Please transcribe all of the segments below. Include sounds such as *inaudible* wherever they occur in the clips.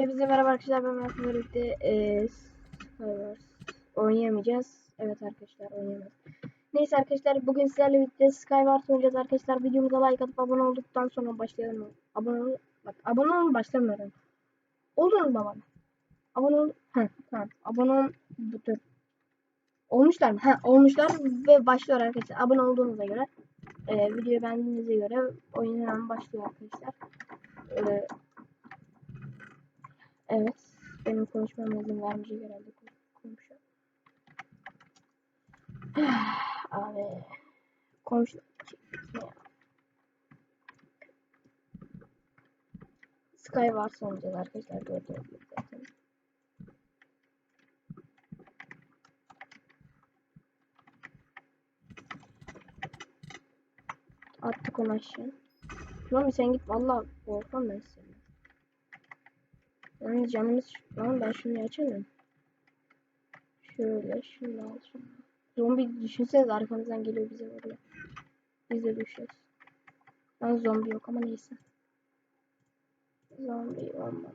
Hepinize merhaba arkadaşlar ben Mert birlikte eee Skywars oynayamayacağız. Evet arkadaşlar oynayamayız. Neyse arkadaşlar bugün sizlerle birlikte Skywars oynayacağız arkadaşlar. Videomuza like atıp abone olduktan sonra başlayalım. Abone ol bak abone olun başlamıyorum. Olun baba. Abone ol. Heh, tamam. Abone ol. Bu tür. Olmuşlar mı? Ha olmuşlar ve başlıyor arkadaşlar. Abone olduğunuza göre eee videoyu beğendiğinize göre oyun başlıyor arkadaşlar. Eee Evet. Benim konuşmama izin vermeyecek herhalde komşu. *sighs* Abi. Komşu. Ya. Skywars oynayacağız arkadaşlar. Gördüğünüz gibi zaten. Attık onu aşağı. Lan sen git valla korkmam ben seni. Yani camımız lan ben şunu açamıyorum. Şöyle şunu al şunu. Zombi düşünsenize arkamızdan geliyor bize vuruyor. Biz de düşüyoruz. Lan zombi yok ama neyse. Zombi olmaz.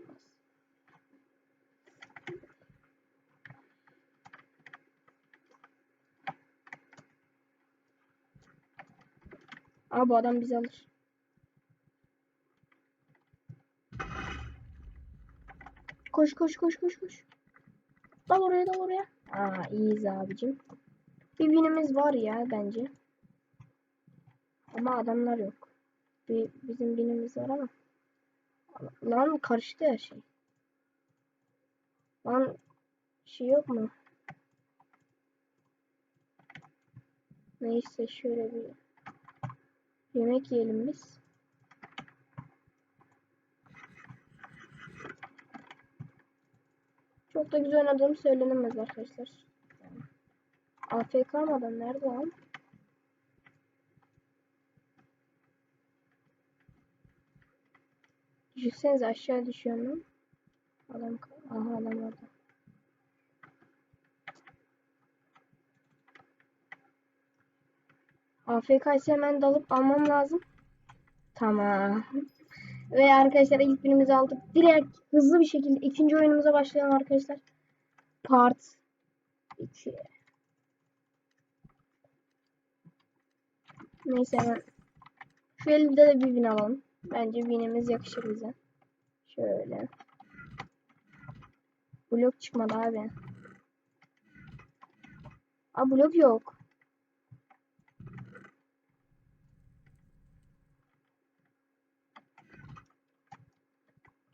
Aa bu adam bizi alır. Koş koş koş koş koş. Dal oraya dal oraya. Aa iyiyiz abicim. Bir binimiz var ya bence. Ama adamlar yok. Bir, bizim binimiz var ama. Lan karıştı her şey. Lan şey yok mu? Neyse şöyle bir yemek yiyelim biz. Çok da güzel oynadığım söylenemez arkadaşlar. AFK adam nerede lan? Düşünsenize aşağı düşüyorum lan. Adam, aha adam orada. AFK ise hemen dalıp almam lazım. Tamam. Ve arkadaşlar ilk günümüzü aldık. Direkt hızlı bir şekilde ikinci oyunumuza başlayalım arkadaşlar. Part 2. Neyse hemen. Şu elde de bir win alalım. Bence winimiz yakışır bize. Şöyle. Blok çıkmadı abi. Aa blok yok.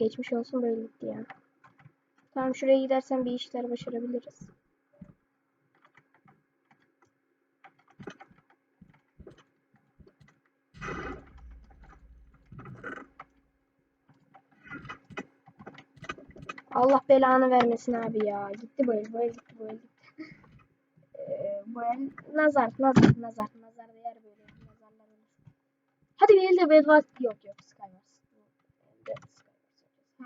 Geçmiş olsun böyle gitti ya. Tamam şuraya gidersen bir işler başarabiliriz. Allah belanı vermesin abi ya. Gitti bu el, bu el gitti, bu el gitti. *laughs* ee, nazar, nazar, nazar, nazar değer böyle nazarlar. Hadi bir elde Bedwars yok yok Skywars.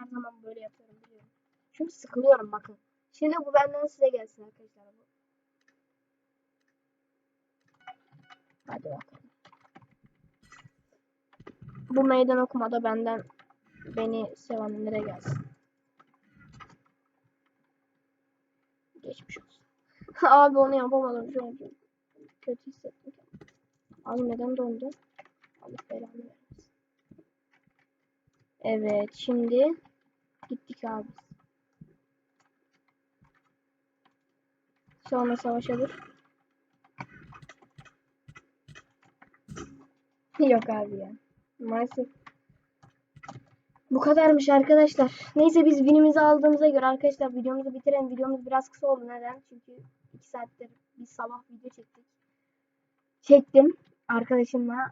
Her zaman böyle yapıyorum biliyorum. Çünkü sıkılıyorum bakın. Şimdi bu benden size gelsin arkadaşlar. Bu. Hadi bakalım. Bu meydan okumada benden beni sevenlere gelsin. Geçmiş olsun. *laughs* Abi onu yapamadım şu an. Kötü hissettim. Abi neden dondu? Allah belanı vermesin. Evet şimdi gittik abi. Sonra savaşa dur. *laughs* Yok abi ya. Maalesef. Bu kadarmış arkadaşlar. Neyse biz winimizi aldığımıza göre arkadaşlar videomuzu bitirelim. Videomuz biraz kısa oldu. Neden? Çünkü 2 saattir bir sabah video çektik. Çektim arkadaşımla.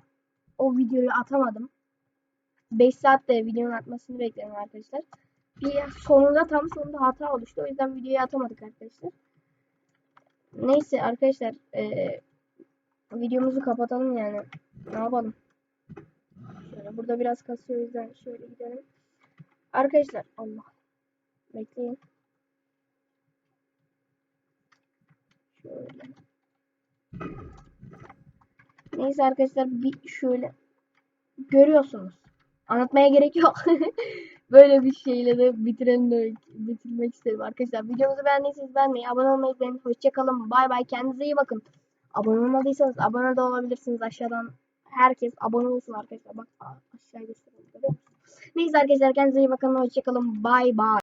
O videoyu atamadım. 5 saatte videonun atmasını bekledim arkadaşlar. Bir sonunda tam sonunda hata oluştu. O yüzden videoyu atamadık arkadaşlar. Neyse arkadaşlar ee, videomuzu kapatalım yani. Ne yapalım? Şöyle burada biraz kasıyor o yüzden şöyle gidelim. Arkadaşlar Allah. Bekleyin. Şöyle. Neyse arkadaşlar bir şöyle görüyorsunuz. Anlatmaya gerek yok. *laughs* böyle bir şeyle de bitirelim bitirmek istedim arkadaşlar. Videomuzu beğendiyseniz beğenmeyi, abone olmayı unutmayın. Hoşçakalın. Bay bay. Kendinize iyi bakın. Abone olmadıysanız abone de olabilirsiniz. Aşağıdan herkes abone olsun arkadaşlar. Bak aşağı gösteriyorum. Neyse arkadaşlar kendinize iyi bakın. Hoşçakalın. Bay bay.